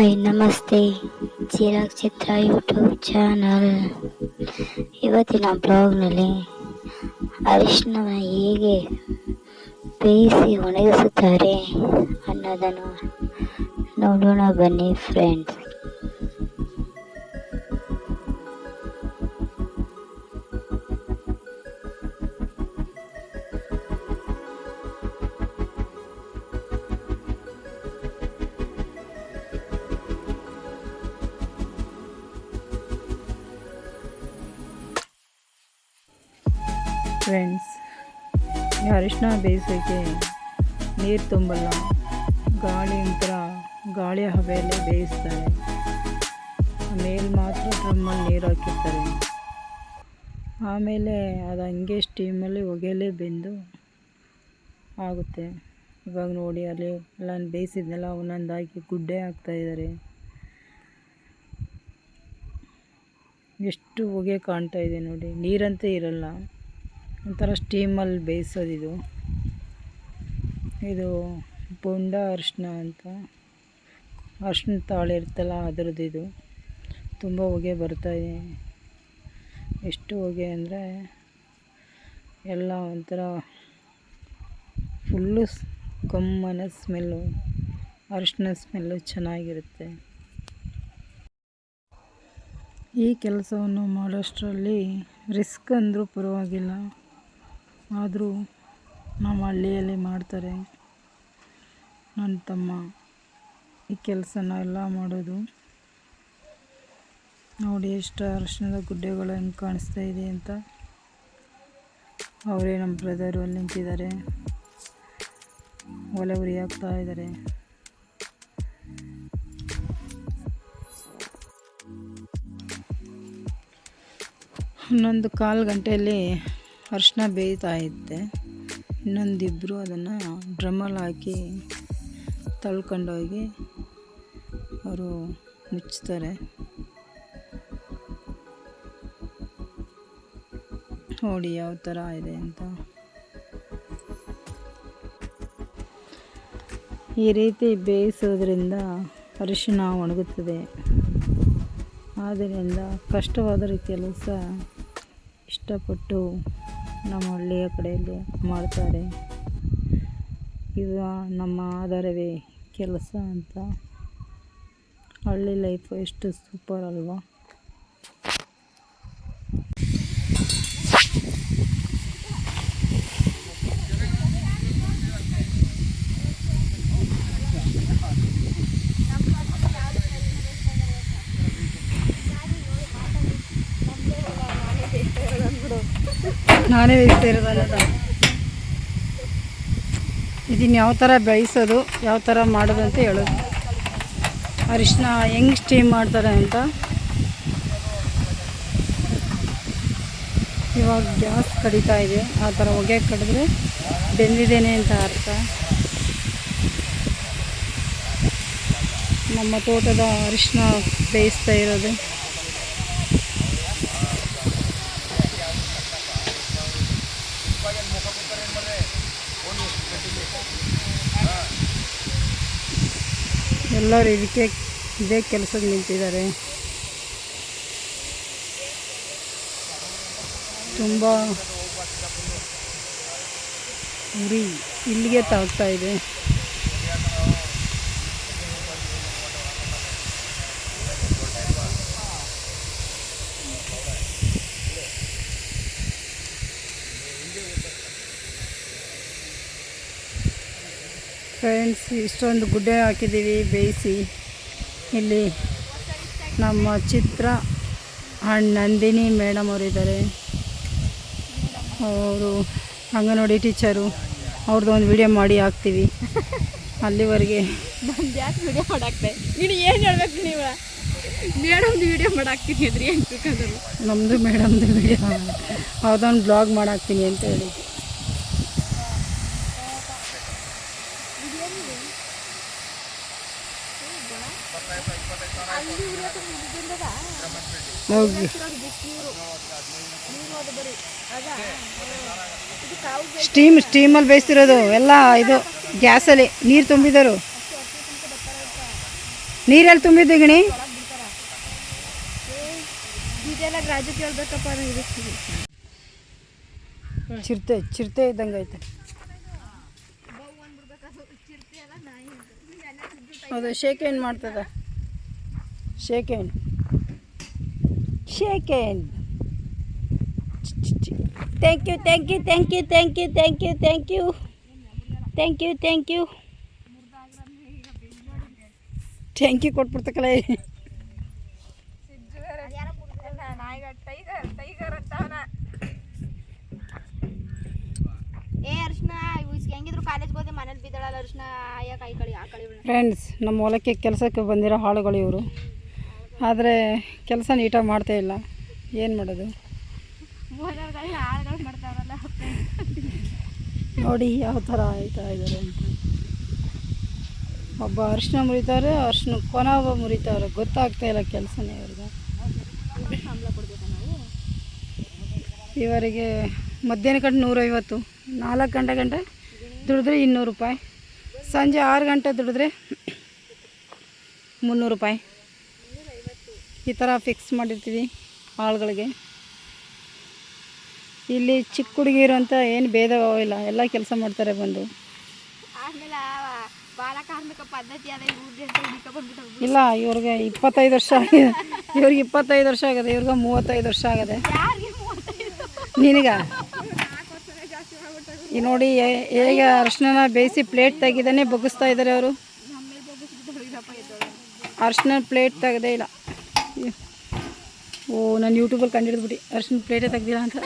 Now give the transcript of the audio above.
Hi ನಮಸ್ತೆ ಚಿರಾಗ್ ಚಿತ್ರ YouTube channel ಇವತ್ತಿನ ಬ್ಲಾಗ್ನಲ್ಲಿ ಅರಿಶಿನ ಹೇಗೆ ಬೇಯಿಸಿ ಒಣಗಿಸುತ್ತಾರೆ ಅನ್ನೋದನ್ನು ನೋಡೋಣ ಬನ್ನಿ ಫ್ರೆಂಡ್ಸ್ ಫ್ರೆಂಡ್ಸ್ ಈ ಅರಿಶಿನ ಬೇಯಿಸೋಕ್ಕೆ ನೀರು ತುಂಬಲ್ಲ. ಗಾಳಿ ಒಂಥರ ಗಾಳಿ ಹವೆಯಲ್ಲೇ ಬೇಯಿಸ್ತಾರೆ. ಮೇಲೆ ಮಾತ್ರ ಡ್ರಮ್ಮಲ್ಲಿ ನೀರು ಹಾಕಿರ್ತಾರೆ. ಆಮೇಲೆ ಅದು ಹಂಗೆ ಸ್ಟೀಮಲ್ಲಿ ಹೊಗೆಯಲ್ಲೇ ಬೆಂದು ಆಗುತ್ತೆ. ಇವಾಗ ನೋಡಿ ಅಲ್ಲಿ ಎಲ್ಲ ಬೇಯಿಸಿದ್ನೆಲ್ಲ, ಒಂದೊಂದು ಹಾಕಿ ಗುಡ್ಡೆ ಹಾಕ್ತಾಯಿದ್ದಾರೆ ಎಷ್ಟು ಹೊಗೆ ಕಾಣ್ತಾ ಇದೆ ನೋಡಿ. ನೀರಂತೆ ಇರಲ್ಲ. ಒಂಥರ ಸ್ಟೀಮಲ್ಲಿ ಬೇಯಿಸೋದು ಇದು. ಇದು ಬೊಂಡ ಅರಿಶಿನ ಅಂತ. ಅರಿಶಿನ ತಾಳೆ ಇರ್ತಲ್ಲ ಅದರದ್ದು ಇದು. ತುಂಬ ಹೊಗೆ ಬರ್ತಾಯಿದೆ ಎಷ್ಟು ಹೊಗೆ ಅಂದರೆ ಎಲ್ಲ ಒಂಥರ ಫುಲ್ಲು ಕಮ್ಮನ ಸ್ಮೆಲ್ಲು, ಅರಿಶಿನ ಸ್ಮೆಲ್ಲು ಚೆನ್ನಾಗಿರುತ್ತೆ. ಈ ಕೆಲಸವನ್ನು ಮಾಡೋಷ್ಟರಲ್ಲಿ ರಿಸ್ಕ್ ಅಂದರೂ ಪರವಾಗಿಲ್ಲ. ಆದರೂ ನಮ್ಮ ಹಳ್ಳಿಯಲ್ಲಿ ಮಾಡ್ತಾರೆ. ನನ್ನ ತಮ್ಮ ಈ ಕೆಲಸನ ಎಲ್ಲ ಮಾಡೋದು. ನೋಡಿ ಎಷ್ಟು ಅರಿಶಿಣದ ಗುಡ್ಡೆಗಳು ಹೆಂಗೆ ಕಾಣಿಸ್ತಾ ಇದೆ ಅಂತ. ಅವರೇ ನಮ್ಮ ಬ್ರದರು ಅಲ್ಲಿ ನಿಂತಿದ್ದಾರೆ. ಒಲೆ ಉರಿ ಹಾಕ್ತಾ ಇದ್ದಾರೆ. ಹನ್ನೊಂದು ಕಾಲು ಗಂಟೆಯಲ್ಲಿ ಅರಿಶಿನ ಬೇಯ್ತಾ ಇದ್ದೆ. ಇನ್ನೊಂದಿಬ್ಬರು ಅದನ್ನು ಡ್ರಮ್ಮಲ್ಲಿ ಹಾಕಿ ತಳ್ಕೊಂಡೋಗಿ ಅವರು ಮುಚ್ತಾರೆ. ನೋಡಿ ಯಾವ ಥರ ಇದೆ ಅಂತ. ಈ ರೀತಿ ಬೇಯಿಸೋದ್ರಿಂದ ಅರಿಶಿನ ಒಣಗುತ್ತದೆ. ಆದ್ದರಿಂದ ಕಷ್ಟವಾದರೂ ಕೆಲಸ ಇಷ್ಟಪಟ್ಟು ನಮ್ಮ ಹಳ್ಳಿಯ ಕಡೆಯಲ್ಲಿ ಮಾಡ್ತಾರೆ. ಇದು ನಮ್ಮ ಆಧಾರವೇ ಕೆಲಸ ಅಂತ. ಹಳ್ಳಿ ಲೈಫು ಎಷ್ಟು ಸೂಪರ್ ಅಲ್ವಾ? ನಾನೇ ಬೇಯಿಸ್ತಾ ಇದನ್ನು ಯಾವ ಥರ ಬೇಯಿಸೋದು ಯಾವ ಥರ ಮಾಡೋದು ಅಂತ ಹೇಳೋದು. ಅರಿಶಿನ ಹೆಂಗೆ ಸ್ಟೀಮ್ ಮಾಡ್ತಾರೆ ಅಂತ. ಇವಾಗ ಗ್ಯಾಸ್ ಕಡಿತಾ ಇದೆ. ಆ ಥರ ಹೊಗೆ ಕಡಿದ್ರೆ ಬೆಂದಿದ್ದೇನೆ ಅಂತ ಅರ್ಥ. ನಮ್ಮ ತೋಟದ ಅರಿಶಿನ ಬೇಯಿಸ್ತಾ ಇರೋದು. ಎಲ್ಲರೂ ಇದಕ್ಕೆ ಇದೇ ಕೆಲಸಕ್ಕೆ ನಿಂತಿದ್ದಾರೆ. ತುಂಬ ಉರಿ ಇಲ್ಲಿಗೆ ತಾಗ್ತಾ ಇದೆ. ಫ್ರೆಂಡ್ಸ್ ಇಷ್ಟೊಂದು ಗುಡ್ಡೆ ಹಾಕಿದ್ದೀವಿ ಬೇಯಿಸಿ. ಇಲ್ಲಿ ನಮ್ಮ ಚಿತ್ರ ಆ್ಯಂಡ್ ನಂದಿನಿ ಮೇಡಮ್ ಅವರಿದ್ದಾರೆ. ಅವರು ಅಂಗನವಾಡಿ ಟೀಚರು. ಅವ್ರದ್ದು ಒಂದು ವಿಡಿಯೋ ಮಾಡಿ ಹಾಕ್ತೀವಿ. ಅಲ್ಲಿವರೆಗೆ ವಿಡಿಯೋ ಮಾಡಾಕ್ತೆ ನೀನು ಏನು ಹೇಳ್ಬೇಕು ನೀವು? ಮೇಡಮ್ದು ವಿಡಿಯೋ ಮಾಡಾಕ್ತೀನಿ ಅಂದ್ರೆ ಏನು ನಮ್ಮದು ಮೇಡಮ್ದು ವಿಡಿಯೋ. ಅವ್ರದ್ದೊಂದು ಬ್ಲಾಗ್ ಮಾಡಾಕ್ತೀನಿ ಅಂತ ಹೇಳಿ. ಹೋಗಿ ಸ್ಟೀಮ್, ಸ್ಟೀಮಲ್ಲಿ ಬೇಯಿಸ್ತಿರೋದು ಎಲ್ಲ ಇದು ಗ್ಯಾಸಲ್ಲಿ. ನೀರು ತುಂಬಿದರು. ನೀರಲ್ಲಿ ತುಂಬಿದ್ದು ಗಿಣಿ? ಚಿರತೆ ಚಿರತೆ ಇದ್ದಂಗೆ ಐತೆ. ಅದು ಶೇಕ್ ಏನು ಮಾಡ್ತದ? Shake hand. Shake hand. Thank you, thank you, thank you, thank you, thank you, thank you. Thank you, thank you. Thank you ಕೊಟ್ಬಿಡ್ತಕ್ಕಲ್ಲ friends ನಮ್ಮ ಹೊಲಕ್ಕೆ ಕೆಲಸಕ್ಕೆ ಬಂದಿರೋ ಹಾಳುಗಳು ಇವರು ಆದರೆ ಕೆಲಸ ನೀಟಾಗಿ ಮಾಡ್ತಾ ಇಲ್ಲ. ಏನು ಮಾಡೋದು? ನೋಡಿ ಯಾವ ಥರ ಆಯ್ತಾ ಇದ್ದಾರೆ ಅಂತ. ಒಬ್ಬ ಅರ್ಶಿನ ಮುರಿತಾರೆ ಅರ್ಶಿನ ಕೊನ ಒಬ್ಬ ಮುರಿತಾವ್ರೆ ಗೊತ್ತಾಗ್ತಾ ಇಲ್ಲ ಕೆಲಸನೇ ಇವ್ರಿಗೆ. ಇವರಿಗೆ ಮಧ್ಯಾಹ್ನ ಗಂಟೆ ನೂರೈವತ್ತು. ನಾಲ್ಕು ಗಂಟೆ ಗಂಟೆ ದುಡಿದ್ರೆ ಇನ್ನೂರು ರೂಪಾಯಿ. ಸಂಜೆ ಆರು ಗಂಟೆ ದುಡಿದ್ರೆ ಮುನ್ನೂರು ರೂಪಾಯಿ. ಈ ಥರ ಫಿಕ್ಸ್ ಮಾಡಿರ್ತೀವಿ ಆಳುಗಳಿಗೆ. ಇಲ್ಲಿ ಚಿಕ್ಕ ಹುಡುಗಿರು ಅಂತ ಏನು ಭೇದ ಇಲ್ಲ ಎಲ್ಲ ಕೆಲಸ ಮಾಡ್ತಾರೆ ಬಂದು. ಇಲ್ಲ ಇವ್ರಿಗೆ ಇಪ್ಪತ್ತೈದು ವರ್ಷ ಆಗಿದೆ. ಇವ್ರಿಗೆ ಇಪ್ಪತ್ತೈದು ವರ್ಷ ಆಗಿದೆ ಇವ್ರಿಗೆ ಮೂವತ್ತೈದು ವರ್ಷ ಆಗಿದೆ. ನಿನಗ? ಈ ನೋಡಿ ಹೇಗೆ ಅರ್ಶಿನ ಬೇಯಿಸಿ ಪ್ಲೇಟ್ ತೆಗಿದಾನೆ ಬಗ್ಗಿಸ್ತಾ ಇದ್ದಾರೆ ಅವರು. ಅರ್ಶಿನ ಪ್ಲೇಟ್ ತೆಗೆದೇ ಇಲ್ಲ. ಓ ನಾನು ಯೂಟ್ಯೂಬಲ್ಲಿ ಕಂಡಿಡ್ದ್ಬಿಟ್ಟು ಅರ್ಶಿನ ಪ್ಲೇಟೇ ತೆಗ್ದಿಲ್ಲ ಅಂತ.